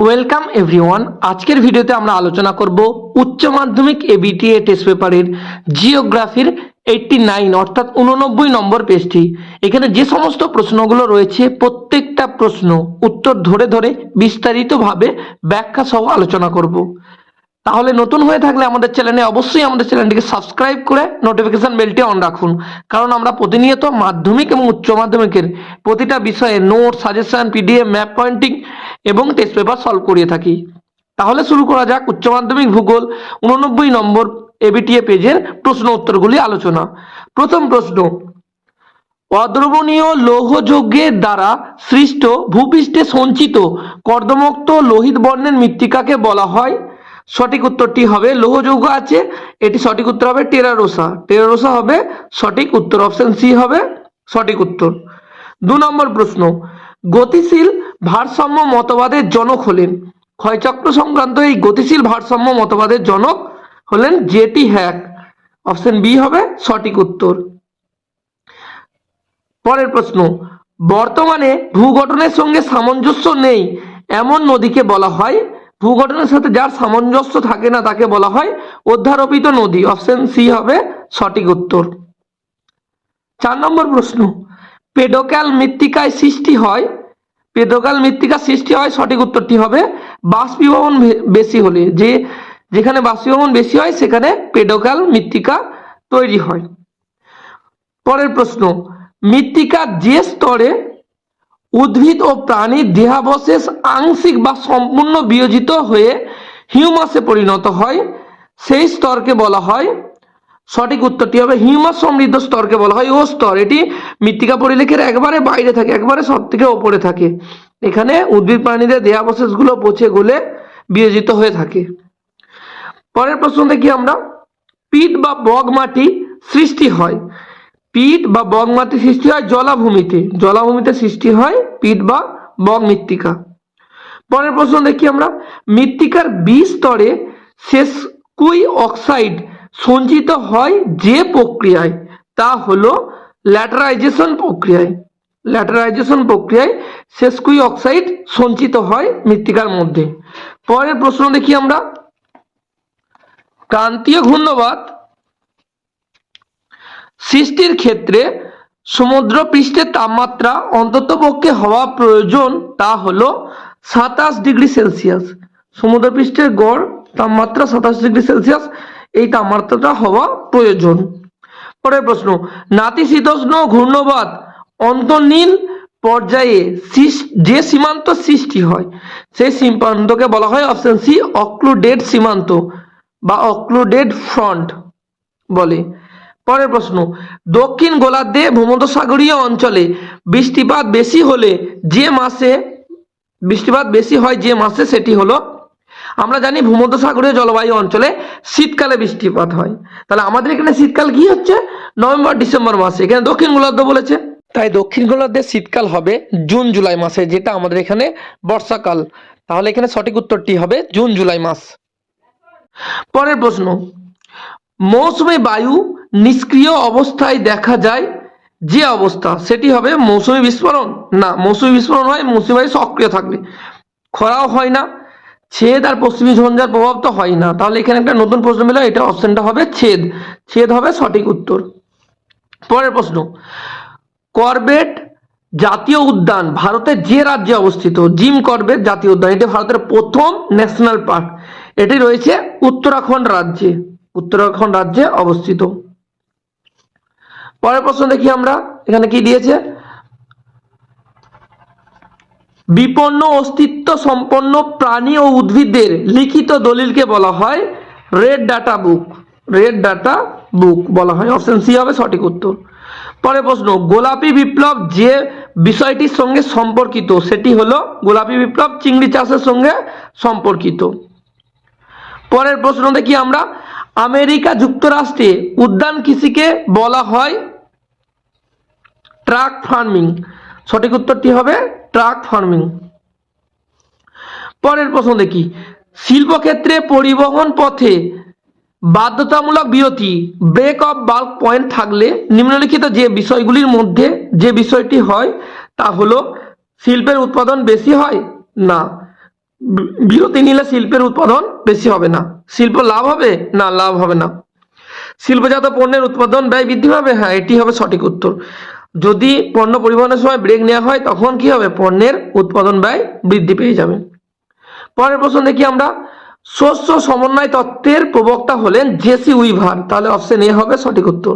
Welcome everyone আজকের ভিডিওতে আমরা আলোচনা করব উচ্চ মাধ্যমিক এবিটিএ টেস্ট পেপারের জিওগ্রাফির এইটটি নাইন অর্থাৎ উননব্বই নম্বর পেজটি এখানে যে সমস্ত প্রশ্নগুলো রয়েছে, প্রত্যেকটা প্রশ্ন উত্তর ধরে ধরে বিস্তারিতভাবে ব্যাখ্যা সহ আলোচনা করব। তাহলে নতুন হয়ে থাকলে আমাদের চ্যানেলে অবশ্যই আমাদের চ্যানেলটিকে সাবস্ক্রাইব করে নোটিফিকেশন বেলটি অন রাখুন। কারণ আমরা প্রতিনিয়ত মাধ্যমিক এবং উচ্চ মাধ্যমিকের প্রতিটা বিষয়ে note suggestion PDF map pointing এবং টেস্ট পেপার সলভ করিয়ে থাকি। তাহলে শুরু করা যাক উচ্চ মাধ্যমিক ভূগোল, উননব্বই নম্বর এবিটিএ পেজের প্রশ্ন উত্তরগুলি আলোচনা। প্রথম প্রশ্ন, অদ্রবণীয় লৌহযজ্ঞের দ্বারা সৃষ্ট ভূপৃষ্ঠে সঞ্চিত কর্দমুক্ত লোহিত বর্ণের মৃত্তিকাকে বলা হয় সঠিক উত্তরটি হবে লৌহযৌগ আছে, এটি সঠিক উত্তর হবে টেরারোসা। টেরারোসা হবে সঠিক উত্তর, অপশন সি হবে সঠিক উত্তর। দু নম্বর প্রশ্ন, গতিশীল ভারসাম্য মতবাদের জনক হলেন। ক্ষয়চক্র সংক্রান্ত এই গতিশীল ভারসাম্য মতবাদের জনক হলেন জেটি হ্যাক। অপশন বি হবে সঠিক উত্তর। পরের প্রশ্ন, বর্তমানে ভূগঠনের সঙ্গে সামঞ্জস্য নেই, এমন নদীকে বলা হয় ভূগঠনের সাথে যার সামঞ্জস্য থাকে না তাকে বলা হয় অধ্যারোপিত নদী। অপশন সি হবে সঠিক উত্তর। চার নম্বর প্রশ্ন, পেডোক্যাল মৃত্তিকায় সৃষ্টি হয়, পেডোক্যাল মৃত্তিকা সৃষ্টি হয়, সঠিক উত্তরটি হবে বাষ্পীভবন বেশি হলে। যে, যেখানে বাষ্পীভবন বেশি হয়, সেখানে পেডোক্যাল মৃত্তিকা তৈরি হয়। পরের প্রশ্ন মৃত্তিকার যে স্তরে উদ্ভিদ ও প্রাণীর দেহাবশেষ আংশিক বা সম্পূর্ণ বিয়োজিত হয়ে হিউমাসে পরিণত হয়। সেই স্তরকে বলা হয়, সঠিক উত্তরটি হবে হিউমাস সমৃদ্ধ স্তরকে বলা হয়। ও স্তর, এটি মৃত্তিকা পরিলেখের একবারে বাইরে থাকে, একবারে সব থেকে ওপরে থাকে। এখানে উদ্ভিদ প্রাণীদের দেহাবশেষগুলো পচে গলে বিয়োজিত হয়ে থাকে। পরের প্রশ্ন দেখি আমরা? পিট বা বগ মাটি সৃষ্টি হয়। পিট বা বগ মাটি সৃষ্টি হয় জলাভূমিতে। জলাভূমিতে সৃষ্টি হয় পিট বা বগ মৃত্তিকা। পরের প্রশ্ন দেখি আমরা। মৃত্তিকার বি স্তরে শেষ কুই অক্সাইড সঞ্চিত হয় যে প্রক্রিয়ায়? তা হলো ল্যাটারাইজেশন প্রক্রিয়ায়। ল্যাটারাইজেশন প্রক্রিয়ায় শেষ কুই অক্সাইড সঞ্চিত হয় মৃত্তিকার মধ্যে। পরের প্রশ্ন দেখি আমরা। ক্রান্তীয় ঘূর্ণবাদ সৃষ্টির ক্ষেত্রে সমুদ্র পৃষ্ঠের তাপমাত্রা অন্ততপক্ষে হওয়া প্রয়োজন তা হলো সাতাশ ডিগ্রি সেলসিয়াস। সমুদ্র পৃষ্ঠের গড় তাপমাত্রা সাতাশ ডিগ্রি সেলসিয়াস, এই তাপমাত্রাটা হওয়া প্রয়োজন। পরের প্রশ্ন, নাতিশীতোষ্ণ ঘূর্ণবাদ অন্তর্নীল পর্যায়ে যে সীমান্ত সৃষ্টি হয়, সেই সীমান্তকে বলা হয় অপশন সি, অক্লুডেড সীমান্ত বা অক্লুডেড ফ্রন্ট বলে। পরের প্রশ্ন, দক্ষিণ গোলার্ধে ভূমধ্যসাগরীয় অঞ্চলে বৃষ্টিপাত বেশি হলে যে মাসে, বৃষ্টিপাত বেশি হয় যে মাসে সেটি হলো, আমরা জানি ভূমধ্যসাগরীয় জলবায়ু অঞ্চলে শীতকালে বৃষ্টিপাত হয়। তাহলে আমাদের এখানে শীতকাল কি হচ্ছে? নভেম্বর, ডিসেম্বর মাসে, এখানে দক্ষিণ গোলার্ধ বলেছে। তাই দক্ষিণ গোলার্ধে শীতকাল হবে জুন, জুলাই মাসে, যেটা আমাদের এখানে বর্ষাকাল। তাহলে এখানে সঠিক উত্তরটি হবে জুন, জুলাই মাস। পরের প্রশ্ন মৌসুমী বায়ু নিষ্ক্রিয় অবস্থায় দেখা যায়। যে অবস্থা, সেটি হবে মৌসুমী বিস্ফোরণ। না, মৌসুমী বিস্ফোরণ হয়, মৌসুমী বায়ু সক্রিয় থাকলে খরাও হয় না, ছেদ আর পশ্চিমী ঝঞ্ঝার প্রভাব তো হয় না। তাহলে এখানে একটা নতুন প্রশ্ন পেলে এটা অপশনটা হবে ছেদ। ছেদ হবে সঠিক উত্তর। পরের প্রশ্ন, করবেট জাতীয় উদ্যান ভারতের যে রাজ্যে অবস্থিত? জিম করবেট জাতীয় উদ্যান, এটি ভারতের প্রথম ন্যাশনাল পার্ক এটি রয়েছে উত্তরাখণ্ড রাজ্যে। উত্তরাখণ্ড রাজ্যে অবস্থিত। পরের প্রশ্ন দেখি আমরা, এখানে কি দিয়েছে? বিপন্ন অস্তিত্ব সম্পন্ন প্রাণী ও উদ্ভিদদের লিখিত দলিলকে বলা হয় red data book. Red data book বলা হয়, অপশন সি হবে সঠিক উত্তর। পরের প্রশ্ন, গোলাপি বিপ্লব যে বিষয়টির সঙ্গে সম্পর্কিত, সেটি হলো গোলাপি বিপ্লব চিংড়ি চাষের সঙ্গে সম্পর্কিত। পরের প্রশ্ন দেখি আমরা আমেরিকা যুক্তরাষ্ট্রে উদ্যান কৃষিকে বলা হয় ট্রাক ফার্মিং। সঠিক উত্তরটি হবে ট্রাক ফার্মিং। পরের প্রশ্ন দেখি। শিল্পক্ষেত্রে পরিবহন পথে বাধ্যতামূলক বিরতি ব্রেক অফ বাল্ক পয়েন্ট থাকলে নিম্নলিখিত যে বিষয়গুলির মধ্যে যে বিষয়টি হয় তা হলো শিল্পের উৎপাদন বেশি হয় না। বিরতি নিলে শিল্পের উৎপাদন বেশি হবে না। শিল্প লাভ হবে না লাভ হবে না। শিল্পজাত পণ্যের উৎপাদন ব্যয় বৃদ্ধি পাবে? হ্যাঁ এটি হবে সঠিক উত্তর। যদি পণ্য পরিবহনের সময় ব্রেক নেওয়া হয়, তখন কি হবে? পণ্যের উৎপাদন ব্যয় বৃদ্ধি পেয়ে যাবে। পরের প্রশ্ন দেখি আমরা। শস্য সমন্বয় তত্ত্বের প্রবক্তা হলেন জেসি উইভার। তাহলে অপশন এ হবে সঠিক উত্তর।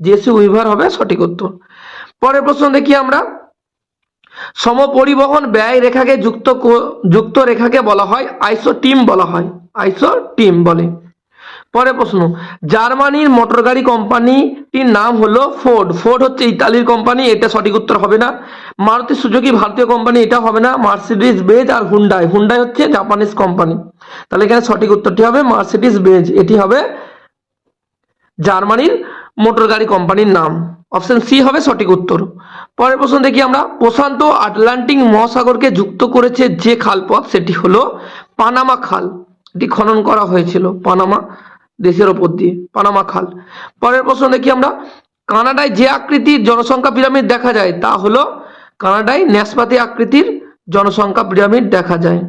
জেসি উইভার হবে সঠিক উত্তর। পরের প্রশ্ন দেখি আমরা। সমপরিবহন ব্যয় রেখাকে যুক্ত যুক্ত রেখাকে বলা হয় আইসোটিম বলা হয়। আইসোটিম বলে। পরে প্রশ্ন, জার্মানির মোটর গাড়ি কোম্পানিটির নাম হলো ফোর্ড। ফোর্ড হচ্ছে ইতালির কোম্পানি, এটা সঠিক উত্তর হবে না। মারুতি সুজুকি ভারতীয় কোম্পানি, এটা হবে না। মার্সিডিজ বেজ আর হুন্ডাই। হুন্ডাই হচ্ছে জাপানিজ কোম্পানি। তাহলে এখানে সঠিক উত্তরটি হবে মার্সিডিজ বেজ এটি হবে জার্মানির মোটর গাড়ি কোম্পানির নাম। অপশন সি হবে সঠিক উত্তর। পরের প্রশ্ন দেখি আমরা, প্রশান্ত আটলান্টিক মহাসাগরকে যুক্ত করেছে যে খালপথ, সেটি হলো পানামা খাল। এটি খনন করা হয়েছিল পানামা দেশের ওপর দিয়ে, পানামা খাল। পরের প্রশ্ন দেখি আমরা, কানাডায় যে আকৃতির জনসংখ্যা পিরামিড দেখা যায়, তা হলো কানাডায় ন্যাসপাতি আকৃতির জনসংখ্যা পিরামিড দেখা যায়।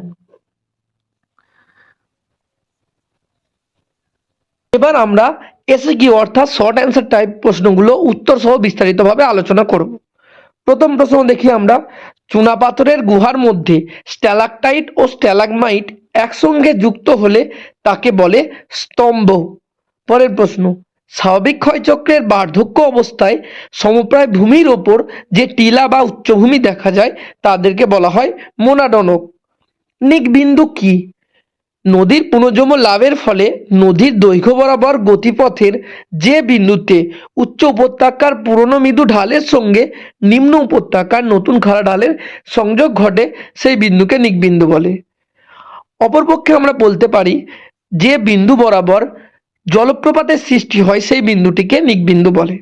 এবার আমরা এসে কি অর্থাৎ শর্ট অ্যান্সার টাইপ প্রশ্নগুলো উত্তর সহ বিস্তারিতভাবে আলোচনা করব। প্রথম প্রশ্ন দেখি আমরা। চুনাপাথরের গুহার মধ্যে স্ট্যালাকটাইট ও স্ট্যালাগমাইট একসঙ্গে যুক্ত হলে তাকে বলে স্তম্ভ। পরের প্রশ্ন, স্বাভাবিক ক্ষয়চক্রের বার্ধক্য অবস্থায় সমপ্রায় ভূমির ওপর যে টিলা বা উচ্চভূমি দেখা যায়, তাদেরকে বলা হয় মোনাডনক। নিকবিন্দু কি? নদীর পুনর্জন্ম লাভের ফলে নদীর দৈর্ঘ্য বরাবর গতিপথের যে বিন্দুতে উচ্চ উপত্যকার পুরনো মৃদু ঢালের সঙ্গে নিম্ন উপত্যকার নতুন খাড়া ঢালের সংযোগ ঘটে সেই বিন্দুকে নিকবিন্দু বলে। অপরপক্ষে আমরা বলতে পারি যে বিন্দু বরাবর জলপ্রপাতের সৃষ্টি হয় সেই বিন্দুটিকে নিকবিন্দু বলে।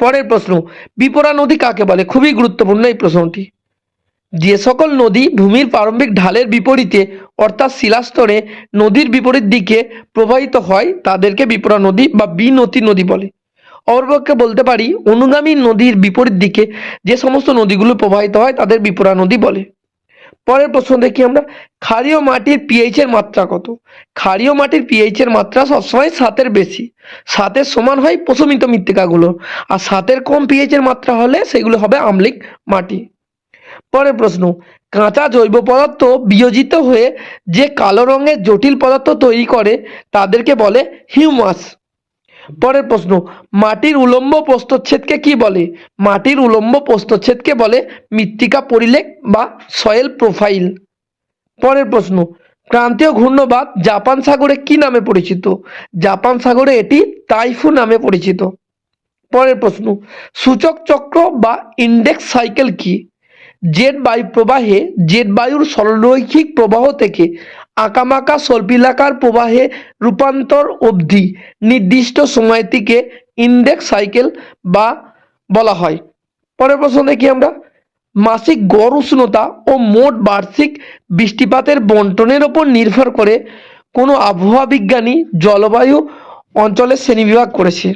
পরের প্রশ্ন, বিপরা নদী কাকে বলে? খুবই গুরুত্বপূর্ণ এই প্রশ্নটি। যে সকল নদী ভূমির প্রারম্ভিক ঢালের বিপরীতে অর্থাৎ শিলাস্তরে নদীর বিপরীত দিকে প্রবাহিত হয় তাদেরকে বিপরা নদী বা বিনতি নদী বলে। অপরপক্ষে বলতে পারি, অনুগামী নদীর বিপরীত দিকে যে সমস্ত নদীগুলো প্রবাহিত হয় তাদের বিপরা নদী বলে। পরের প্রশ্ন দেখি আমরা, ক্ষারীয় মাটির পিএইচ এর মাত্রা কত? ক্ষারীয় মাটির পিএইচ এর মাত্রা সবসময় সাতের বেশি। সাতের সমান হয় প্রশমিত মৃত্তিকাগুলো আর সাতের কম পিএইচ এর মাত্রা হলে সেগুলো হবে আম্লিক মাটি। পরের প্রশ্ন, কাঁচা জৈব পদার্থ বিয়োজিত হয়ে যে কালো রঙের জটিল পদার্থ তৈরি করে, তাদেরকে বলে হিউমাস। পরের প্রশ্ন, মাটির উলম্ব প্রস্থচ্ছেদকে কি বলে? মাটির উলম্ব প্রস্থচ্ছেদকে বলে মৃত্তিকা পরিলেখ বা সয়েল প্রোফাইল। পরের প্রশ্ন, ক্রান্তীয় ঘূর্ণবাদ জাপান সাগরে কি নামে পরিচিত? জাপান সাগরে এটি তাইফু নামে পরিচিত। পরের প্রশ্ন, সূচক চক্র বা ইন্ডেক্স সাইকেল কি? জেট বায়ু প্রবাহে, জেট বায়ুর সরলরৈখিক প্রবাহ থেকে আঁকামাকা সর্পিলাকার প্রবাহে রূপান্তর অবধি নির্দিষ্ট সময়টিকে ইন্ডেক্স সাইকেল বা বলা হয়। পরের প্রশ্ন দেখি আমরা। মাসিক গড় উষ্ণতা ও মোট বার্ষিক বৃষ্টিপাতের বন্টনের ওপর নির্ভর করে কোনো আবহাওয়া বিজ্ঞানী জলবায়ু অঞ্চলের শ্রেণীবিভাগ করেছে।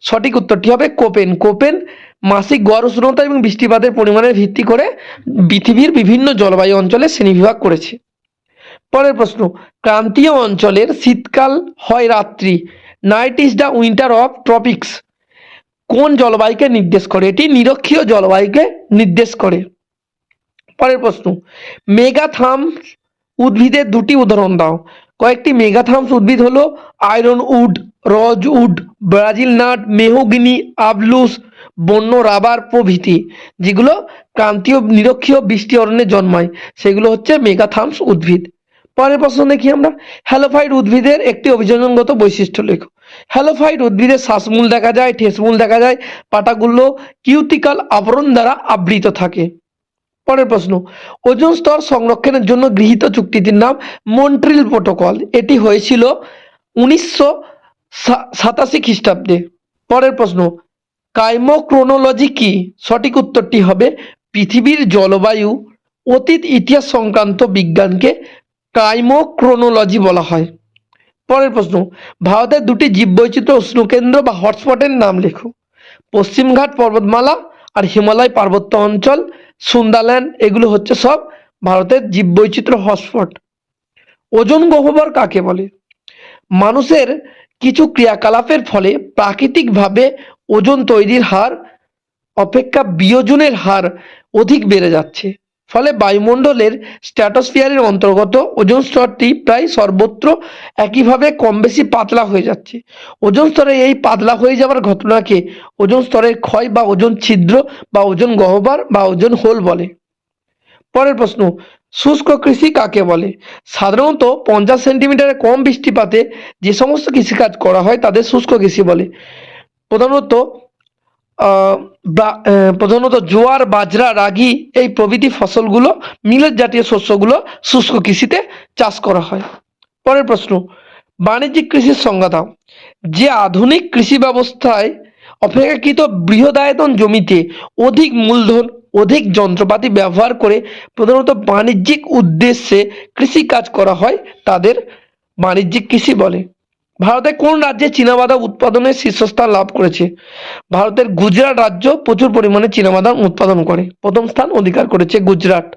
সঠিক উত্তরটি হবে কোপেন। কোপেন মাসিক গড় উষ্ণতা এবং বৃষ্টিপাতের পরিমাণের ভিত্তি করে পৃথিবীর বিভিন্ন জলবায়ু অঞ্চলে শ্রেণীবিভাগ করেছে। পরের প্রশ্ন, ক্রান্তীয় অঞ্চলের শীতকাল হয় রাত্রি night is the winter of tropics কোন জলবায়ুকে নির্দেশ করে? এটি নিরক্ষীয় জলবায়ুকে নির্দেশ করে। পরের প্রশ্ন মেগাথামস উদ্ভিদের দুটি উদাহরণ দাও। কয়েকটি মেগাথামস উদ্ভিদ হলো iron wood, rose wood, Brazil nut, mahogany, আবলুস বন্য, রাবার প্রভৃতি যেগুলো ক্রান্তীয়, নিরক্ষীয় বৃষ্টি অরণ্যে জন্মায়, সেগুলো হচ্ছে মেগাথামস উদ্ভিদ। পরের প্রশ্ন দেখি আমরা। হ্যালোফাইট উদ্ভিদের একটি অভিযোজনগত বৈশিষ্ট্য লেখো। হ্যালোফাইট উদ্ভিদের শ্বাসমূল দেখা যায়, ঠেসমূল দেখা যায় পাতাগুলো কিউটিকাল আবরণ দ্বারা আবৃত থাকে। পরের প্রশ্ন, ওজোন স্তর সংরক্ষণের জন্য গৃহীত চুক্তিটির নাম মন্ট্রিল প্রোটোকল। এটি হয়েছিল উনিশশো সাতাশি খ্রিস্টাব্দে। পরের প্রশ্ন কাইমোক্রোনোলজি কি? সঠিক উত্তরটি হবে পৃথিবীর জলবায়ু, অতীত ইতিহাস সংক্রান্ত বিজ্ঞানকে কাইমোক্রোনোলজি বলা হয়। পরের প্রশ্ন, ভারতের দুটি জীববৈচিত্র্য উষ্ণকেন্দ্র বা হটস্পটের নাম লেখো। পশ্চিমঘাট পর্বতমালা আর হিমালয় পার্বত্য অঞ্চল, সুন্দারল্যান্ড, এগুলো হচ্ছে সব ভারতের জীববৈচিত্র্য হটস্পট। ওজন গহ্বর কাকে বলে? মানুষের কিছু ক্রিয়াকলাপের ফলে প্রাকৃতিকভাবে ওজন তৈরির হার, অপেক্ষা বিয়োজনের হার অধিক বেড়ে যাচ্ছে। ফলে বায়ুমণ্ডলের স্ট্র্যাটোস্ফিয়ারের অন্তর্গত ওজন স্তরটি প্রায় সর্বত্র একইভাবে কম বেশি পাতলা হয়ে যাচ্ছে। ওজন স্তরে এই পাতলা হয়ে যাওয়ার ঘটনাকে ওজন স্তরের ক্ষয় বা ওজন ছিদ্র বা ওজন গহ্বর বা ওজন হোল বলে। পরের প্রশ্ন, শুষ্ক কৃষি কাকে বলে? সাধারণত পঞ্চাশ সেন্টিমিটারের কম বৃষ্টিপাতে যে সমস্ত কৃষিকাজ করা হয় তাদের শুষ্ক কৃষি বলে। প্রধানত প্রধানত জোয়ার, বাজরা, রাগি এই প্রভৃতি ফসলগুলো মিলেট জাতীয় শস্যগুলো শুষ্ক কৃষিতে চাষ করা হয়। পরের প্রশ্ন, বাণিজ্যিক কৃষির সংজ্ঞা দাও। যে আধুনিক কৃষি ব্যবস্থায় অপেক্ষাকৃত বৃহদায়তন জমিতে অধিক মূলধন, অধিক যন্ত্রপাতি ব্যবহার করে প্রধানত বাণিজ্যিক উদ্দেশ্যে কৃষি কাজ করা হয়, তাদের বাণিজ্যিক কৃষি বলে। ভারতের কোন রাজ্যে চীনাবাদাম উৎপাদনের শীর্ষস্থান লাভ করেছে? ভারতের গুজরাট রাজ্য প্রচুর পরিমাণে চীনাবাদাম উৎপাদন করে। প্রথম স্থান অধিকার করেছে গুজরাট।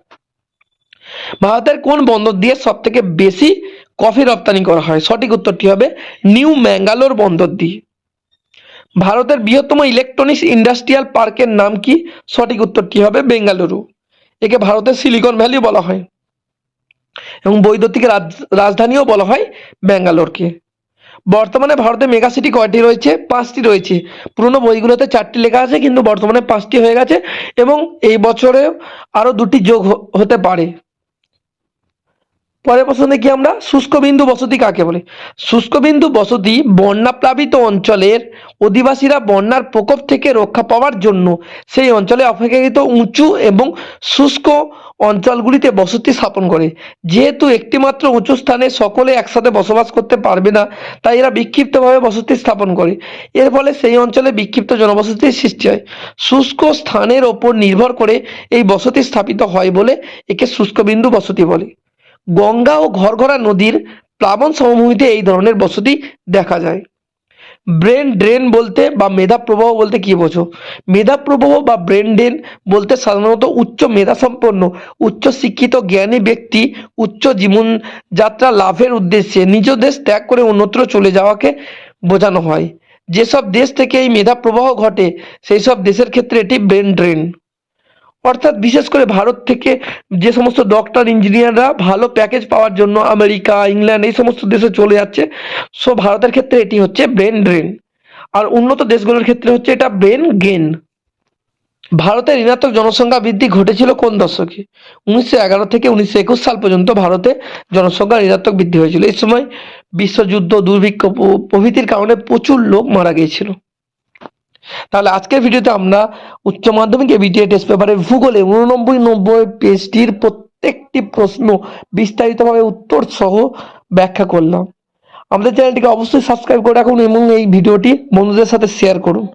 ভারতের কোন বন্দর দিয়ে সব থেকে বেশি কফি রপ্তানি করা হয়? সঠিক উত্তরটি হবে নিউ ম্যাঙ্গালোর বন্দর দিয়ে। ভারতের বৃহত্তম ইলেকট্রনিক্স ইন্ডাস্ট্রিয়াল পার্কের নাম কি? সঠিক উত্তরটি হবে বেঙ্গালুরু। একে ভারতের সিলিকন ভ্যালি বলা হয় এবং বৈদ্যুতিক রাজ- রাজধানীও বলা হয় ব্যাঙ্গালোরকে। বর্তমানে ভারতে মেগা সিটি কয়টি রয়েছে? পাঁচটি রয়েছে। পুরনো বইগুলোতে চারটি লেখা আছে, কিন্তু বর্তমানে পাঁচটি হয়ে গেছে এবং এই বছরে আরও দুটি যোগ হতে পারে। পরের প্রশ্ন দেখি আমরা শুষ্কবিন্দু বসতি কাকে বলে? শুষ্কবিন্দু বসতি বন্যাপ্লাবিত অঞ্চলের অধিবাসীরা বন্যার প্রকোপ থেকে রক্ষা পাওয়ার জন্য সেই অঞ্চলে অপেক্ষাকৃত উঁচু এবং শুষ্ক অঞ্চলগুলিতে বসতি স্থাপন করে। যেহেতু একটিমাত্র উঁচু স্থানে সকলে একসাথে বসবাস করতে পারবে না, তাই এরা বিক্ষিপ্তভাবে বসতি স্থাপন করে। এর ফলে সেই অঞ্চলে বিক্ষিপ্ত জনবসতির সৃষ্টি হয়। শুষ্ক স্থানের ওপর নির্ভর করে এই বসতি স্থাপিত হয় বলে একে শুষ্কবিন্দু বসতি বলে। গঙ্গা ও ঘরঘরা নদীর প্লাবন সমভূমিতে এই ধরনের বসতি দেখা যায়। ব্রেন ড্রেন বলতে বা মেধা প্রবাহ বলতে কি বোঝো? মেধা প্রবাহ বা ব্রেন ড্রেন বলতে সাধারণত উচ্চ মেধা সম্পন্ন, উচ্চ শিক্ষিত জ্ঞানী ব্যক্তি উচ্চ জীবনযাত্রা লাভের উদ্দেশ্যে নিজ দেশ ত্যাগ করে অন্যত্র চলে যাওয়াকে বোঝানো হয়। যেসব দেশ থেকে এই মেধা প্রবাহ ঘটে সেই সব দেশের ক্ষেত্রে এটি ব্রেন ড্রেন। অর্থাৎ বিশেষ করে ভারত থেকে যে সমস্ত ডক্টর ইঞ্জিনিয়াররা ভালো প্যাকেজ পাওয়ার জন্য আমেরিকা, ইংল্যান্ড এই সমস্ত দেশে চলে যাচ্ছে। সো ভারতের ক্ষেত্রে এটি হচ্ছে ব্রেন ড্রেন আর উন্নত দেশগুলোর ক্ষেত্রে হচ্ছে এটা ব্রেন গেন ভারতের ঋণাত্মক জনসংখ্যা বৃদ্ধি ঘটেছিল কোন দশকে? উনিশশো এগারো থেকে উনিশশো একুশ সাল পর্যন্ত ভারতে জনসংখ্যা ঋণাত্মক বৃদ্ধি হয়েছিল। এই সময় বিশ্বযুদ্ধ, দুর্ভিক্ষ প্রভৃতির কারণে প্রচুর লোক মারা গিয়েছিল। তাহলে আজকের ভিডিওতে আমরা উচ্চ মাধ্যমিক এবিটিএ টেস্ট পেপারের ভূগোলে উননব্বই নব্বই পেজটির প্রত্যেকটি প্রশ্ন বিস্তারিতভাবে উত্তর সহ ব্যাখ্যা করলাম। আমাদের চ্যানেলটিকে অবশ্যই সাবস্ক্রাইব করে রাখুন এবং এই ভিডিওটি বন্ধুদের সাথে শেয়ার করুন।